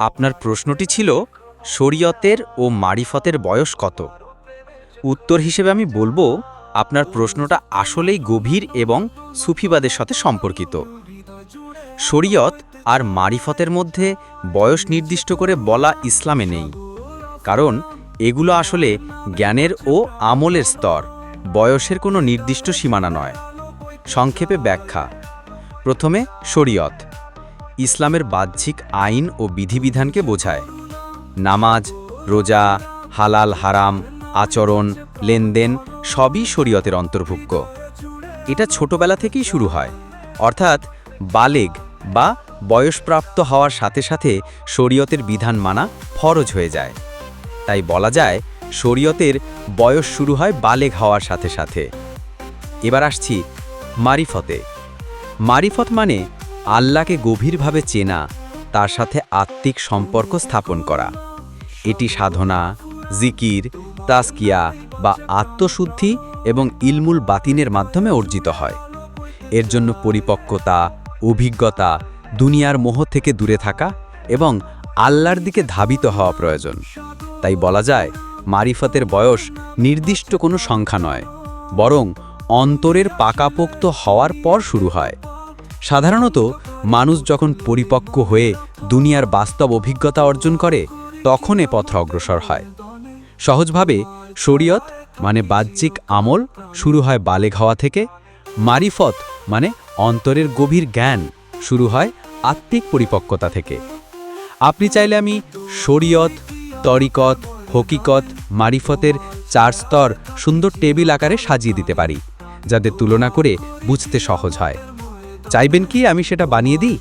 আপনার প্রশ্নটি ছিল, শরীয়তের ও মারিফতের বয়স কত? উত্তর হিসেবে আমি বলব, আপনার প্রশ্নটা আসলেই গভীর এবং সুফিবাদের সাথে সম্পর্কিত। শরীয়ত আর মারিফতের মধ্যে বয়স নির্দিষ্ট করে বলা ইসলামে নেই। কারণ, এগুলো আসলে জ্ঞানের ও আমলের স্তর, বয়সের কোনো নির্দিষ্ট সীমানা নয়। সংক্ষেপে ব্যাখ্যা, প্রথমে শরীয়ত। ইসলামের বাহ্যিক আইন ও বিধিবিধানকে বোঝায়। নামাজ, রোজা, হালাল, হারাম, আচরণ, লেনদেন সবই শরীয়তের অন্তর্ভুক্ত। এটা ছোটবেলা থেকেই শুরু হয়। অর্থাৎ বালেগ বা বয়সপ্রাপ্ত হওয়ার সাথে সাথে শরীয়তের বিধান মানা ফরজ হয়ে যায়। তাই বলা যায়, শরীয়তের বয়স শুরু হয় বালেগ হওয়ার সাথে সাথে। এবার আসছি মারিফতে। মারিফত মানে আল্লাহকে গভীরভাবে চেনা, তার সাথে আত্মিক সম্পর্ক স্থাপন করা। এটি সাধনা, জিকির তাস্কিয়া বা আত্মশুদ্ধি এবং ইলমুল বাতিনের মাধ্যমে অর্জিত হয়। এর জন্য পরিপক্কতা, অভিজ্ঞতা, দুনিয়ার মোহ থেকে দূরে থাকা এবং আল্লাহর দিকে ধাবিত হওয়া প্রয়োজন। তাই বলা যায়, মারিফতের বয়স নির্দিষ্ট কোনো সংখ্যা নয়, বরং অন্তরের পাকাপোক্ত হওয়ার পর শুরু হয়। সাধারণত মানুষ যখন পরিপক্ক হয়ে দুনিয়ার বাস্তব অভিজ্ঞতা অর্জন করে, তখন এ পথ অগ্রসর হয়। সহজভাবে শরীয়ত মানে বাহ্যিক আমল শুরু হয় বালেগ হওয়া থেকে, মারিফত মানে অন্তরের গভীর জ্ঞান শুরু হয় আত্মিক পরিপক্কতা থেকে। আপনি চাইলে আমি শরীয়ত, তরিকত, হকিকত, মারিফতের চার স্তর সুন্দর টেবিল আকারে সাজিয়ে দিতে পারি, যাদের তুলনা করে বুঝতে সহজ হয়। চাইবেন কি আমি সেটা বানিয়ে দিই?